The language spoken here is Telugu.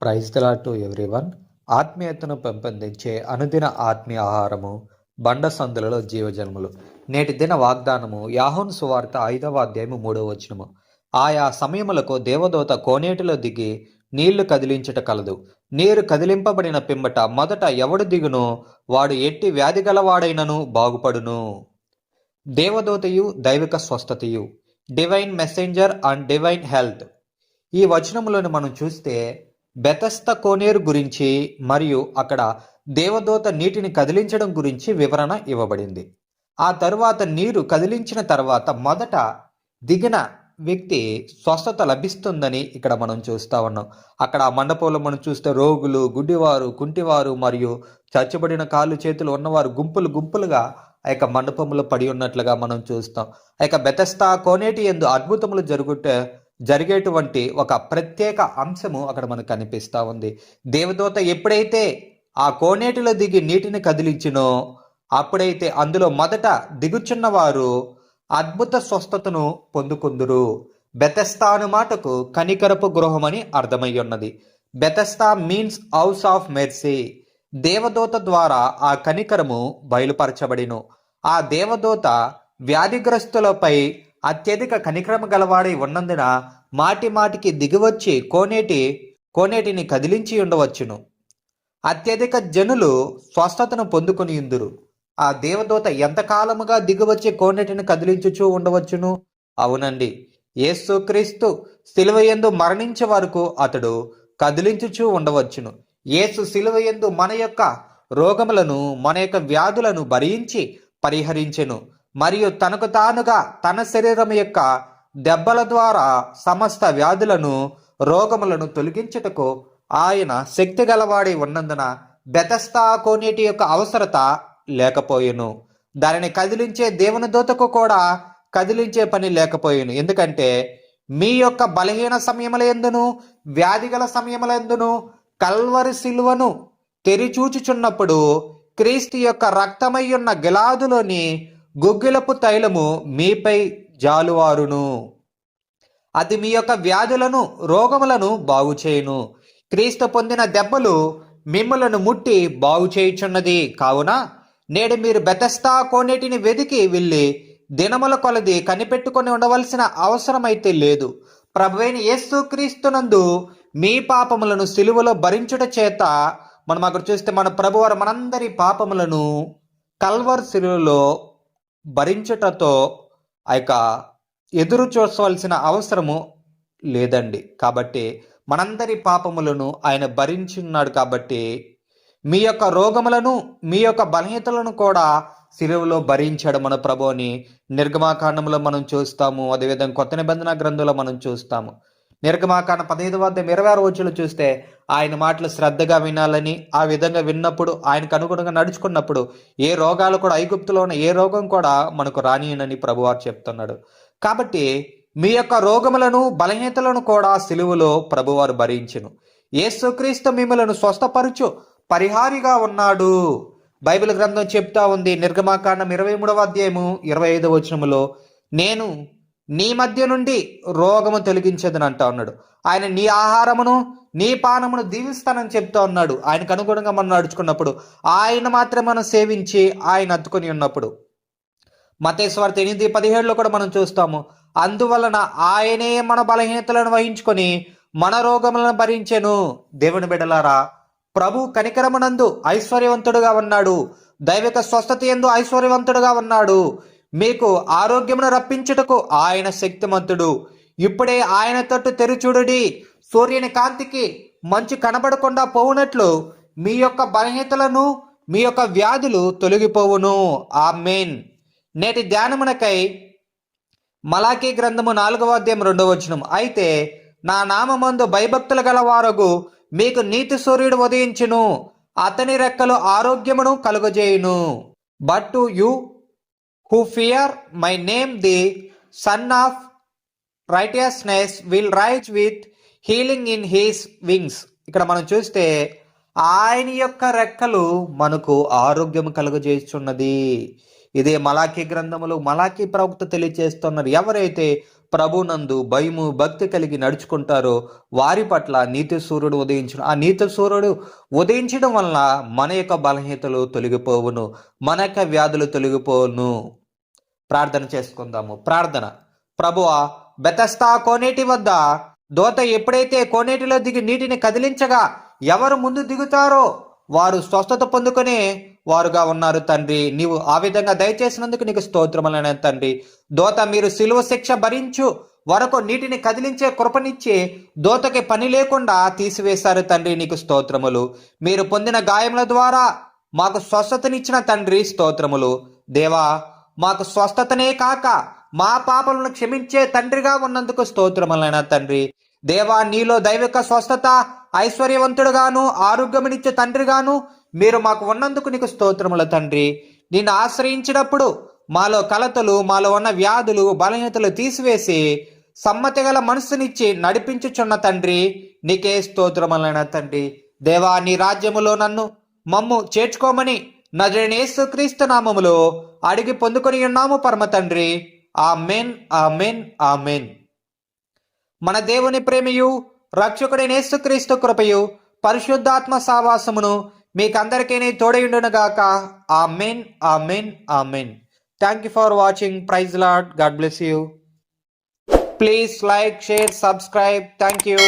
Praise to everyone. ఆత్మీయతను పెంపొందించే అనుదిన ఆత్మీయ ఆహారము బండ సందులలో జీవజన్ములు. నేటి దిన వాగ్దానము యాహోన్ సువార్త ఐదవ అధ్యాయము మూడవ వచనము. ఆయా సమయములకు దేవదూత కోనేటిలో దిగి నీళ్ళు కదిలించుట కలదు. నీరు కదిలింపబడిన పిమ్మట మొదట ఎవడు దిగునో? వాడు ఎట్టి వ్యాధి గలవాడైనను బాగుపడును. దేవదూతయు దైవిక స్వస్థతయు divine messenger and divine health. ఈ వచనములను మనం చూస్తే బెతస్త కోనేరు గురించి మరియు అక్కడ దేవదూత నీటిని కదిలించడం గురించి వివరణ ఇవ్వబడింది. ఆ తరువాత నీరు కదిలించిన తర్వాత మొదట దిగిన వ్యక్తి స్వస్థత లభిస్తుందని ఇక్కడ మనం చూస్తా ఉన్నాం. అక్కడ ఆ మండపంలో మనం చూస్తే రోగులు గుడ్డివారు కుంటివారు మరియు చచ్చబడిన కాళ్ళు చేతులు ఉన్నవారు గుంపులు గుంపులుగా ఆ యొక్క మండపంలో పడి ఉన్నట్లుగా మనం చూస్తాం. ఆ యొక్క బెతస్తా కోనేటి ఎందు అద్భుతములు జరుగుతే జరిగేటువంటి ఒక ప్రత్యేక అంశము అక్కడ మనకు కనిపిస్తూ ఉంది. దేవదూత ఎప్పుడైతే ఆ కోనేటిలో దిగి నీటిని కదిలించినో అప్పుడైతే అందులో మొదట దిగుచున్న వారు అద్భుత స్వస్థతను పొందుకుందురు. బెతస్తాను మాటకు కనికరపు గృహమని అర్థమై ఉన్నది Bethesda means house of mercy. దేవదూత ద్వారా ఆ కనికరము బయలుపరచబడిను. ఆ దేవదూత వ్యాధిగ్రస్తులపై అత్యధిక కనిక్రమ గలవాడై ఉన్నందున మాటి మాటికి దిగివచ్చి కోనేటి కోనేటిని కదిలించి ఉండవచ్చును. అత్యధిక జనులు స్వస్థతను పొందుకుని ఇందురు. ఆ దేవదూత ఎంతకాలముగా దిగివచ్చి కోనేటిని కదిలించుచూ ఉండవచ్చును? అవునండి. యేసుక్రీస్తు సిలువయందు మరణించే వరకు అతడు కదిలించుచూ ఉండవచ్చును. యేసు సిలువయందు మన యొక్క రోగములను మన యొక్క వ్యాధులను భరించి పరిహరించెను. మరియు తనకు తానుగా తన శరీరం యొక్క దెబ్బల ద్వారా సమస్త వ్యాధులను రోగములను తొలగించుటకు ఆయన శక్తి గలవాడి ఉన్నందున బెతస్తా కోనేటి యొక్క అవసరత లేకపోయెను. దానిని కదిలించే దేవుని దూతకు కూడా కదిలించే పని లేకపోయాను. ఎందుకంటే మీ యొక్క బలహీన సమయముల వ్యాధి వ్యాధిగల సమయముల ఎందును కల్వరి సిలువను తెరిచూచుచున్నప్పుడు క్రీస్తు యొక్క రక్తమై ఉన్న గిలాదులోని గుగ్గిలపు తైలము మీపై జాలువారును. అది మీ యొక్క వ్యాధులను రోగములను బాగుచేయును. క్రీస్తు పొందిన దెబ్బలు మిమ్మలను ముట్టి బాగు చేయుచున్నది కావున నేడు మీరు బెతస్తా కోనేటిని వెదికి వెళ్ళి దినముల కొలది కనిపెట్టుకొని ఉండవలసిన అవసరమైతే లేదు. ప్రభువైన యేసు క్రీస్తునందు మీ పాపములను సిలువలో భరించుట చేత మనం అక్కడ చూస్తే మన ప్రభువారు మనందరి పాపములను కల్వర్ సిలువలో భరించుటతో ఆ యొక్క ఎదురు చూసవలసిన అవసరము లేదండి. కాబట్టి మనందరి పాపములను ఆయన భరించున్నాడు కాబట్టి మీ యొక్క రోగములను మీ యొక్క బలహీనతలను కూడా శిలువలో భరించాడు మన ప్రభుని నిర్గమాకాండంలో మనం చూస్తాము. అదేవిధంగా కొత్త నిబంధన గ్రంథంలో మనం చూస్తాము. నిర్గమాకాండ పదహైదవ వద్ద ఇరవై ఆరు వచ్చులు చూస్తే ఆయన మాటలు శ్రద్ధగా వినాలని ఆ విధంగా విన్నప్పుడు ఆయనకు అనుగుణంగా నడుచుకున్నప్పుడు ఏ రోగాలు కూడా ఐగుప్తులో ఉన్న ఏ రోగం కూడా మనకు రానియనని ప్రభువారు చెప్తున్నాడు. కాబట్టి మీ యొక్క రోగములను బలహీనతలను కూడా సిలువలో ప్రభువారు భరించును. యేసుక్రీస్తు మిమ్మలను స్వస్థపరచు పరిహారిగా ఉన్నాడు. బైబిల్ గ్రంథం చెప్తా ఉంది నిర్గమాకాండం ఇరవై మూడవ అధ్యాయము ఇరవై ఐదవ వచనములో నేను నీ మధ్య నుండి రోగము తొలగించదని అంటా ఉన్నాడు. ఆయన నీ ఆహారమును నీ పానమును దీవిస్తానని చెప్తా ఉన్నాడు. ఆయనకు అనుగుణంగా మనం నడుచుకున్నప్పుడు ఆయన మాత్రమే మనం సేవించి ఆయన అత్తుకొని ఉన్నప్పుడు. మతేశ్వార్త ఎనిమిది పదిహేడులో కూడా మనం చూస్తాము. అందువలన ఆయనే మన బలహీనతలను వహించుకొని మన రోగములను భరించెను. దేవుని బిడలారా ప్రభు కనికరమునందు ఐశ్వర్యవంతుడుగా ఉన్నాడు. దైవిక స్వస్థత ఎందు ఐశ్వర్యవంతుడుగా ఉన్నాడు. మీకు ఆరోగ్యమును రప్పించుటకు ఆయన శక్తిమంతుడు. ఇప్పుడే ఆయన తట్టు తెరుచుడుడి. సూర్యుని కాంతికి మంచు కనబడకుండా పోవునట్లు మీ యొక్క బలహీనతలను మీ యొక్క వ్యాధులు తొలగిపోవును. ఆ మెయిన్ నేటి ధ్యానమునకై మలాకీ గ్రంథము నాలుగవ అధ్యాయం రెండవ వచనం. అయితే నా నామందు భయభక్తులు గల వారగు మీకు నీతి సూర్యుడు ఉదయించును. అతని రెక్కలు ఆరోగ్యమును కలుగజేయును. But to you who fear my name the sun of righteousness will rise with healing in his wings ఇక్కడ మనం చూస్తే ఆయన యొక్క రెక్కలు మనకు ఆరోగ్యం కలుగజేస్తున్నది. ఇదే మలాఖీ గ్రంథములు మలాఖీ ప్రవక్త తెలియజేస్తున్నారు. ఎవరైతే ప్రభునందు భయము భక్తి కలిగి నడుచుకుంటారో వారి పట్ల నీతి సూర్యుడు ఉదయించడం ఆ నీతి సూర్యుడు ఉదయించడం వలన మన యొక్క బలహీనతలు తొలగిపోవును మన యొక్క వ్యాధులు తొలగిపోవును. ప్రార్థన చేసుకుందాము. ప్రార్థన. ప్రభువా బెతస్తా కోనేటి వద్ద దోత ఎప్పుడైతే కోనేటిలో దిగి నీటిని కదిలించగా ఎవరు ముందు దిగుతారో వారు స్వస్థత పొందుకునే వారుగా ఉన్నారు తండ్రి. నీవు ఆ విధంగా దయచేసినందుకు నీకు స్తోత్రములైన తండ్రి. దోత మీరు సిలువ శిక్ష భరించు వరకు నీటిని కదిలించే కృపనిచ్చి దోతకి పని లేకుండా తీసివేశారు తండ్రి. నీకు స్తోత్రములు. మీరు పొందిన గాయముల ద్వారా మాకు స్వస్థతనిచ్చిన తండ్రి స్తోత్రములు. దేవా మాకు స్వస్థతనే కాక మా పాపలను క్షమించే తండ్రిగా ఉన్నందుకు స్తోత్రములైన తండ్రి. దేవా నీలో దైవిక స్వస్థత ఐశ్వర్యవంతుడుగాను ఆరోగ్యమునిచ్చే తండ్రిగాను మీరు మాకు ఉన్నందుకు నీకు స్తోత్రముల తండ్రి. నిన్ను ఆశ్రయించినప్పుడు మాలో కలతలు మాలో ఉన్న వ్యాధులు బలహీనతలు తీసివేసి సమ్మతి గల మనసునిచ్చి నడిపించుచున్న తండ్రి నీకే స్తోత్రములైన తండ్రి. దేవా నీ రాజ్యములో నన్ను మమ్ము చేర్చుకోమని నజరేసు క్రీస్తు నామములో అడిగి పొందుకొని ఉన్నాము పరమ తండ్రి. ఆ మెన్ ఆ మెన్ ఆ మెన్ మన దేవుని ప్రేమయు రక్షకుడైన యేసుక్రీస్తు కృపయు పరిశుద్ధాత్మ సావాసమును మీకందరికీ తోడయుండునుగాక. మెయిన్ ఆ main thank you for watching praise Lord God bless you please like share subscribe thank you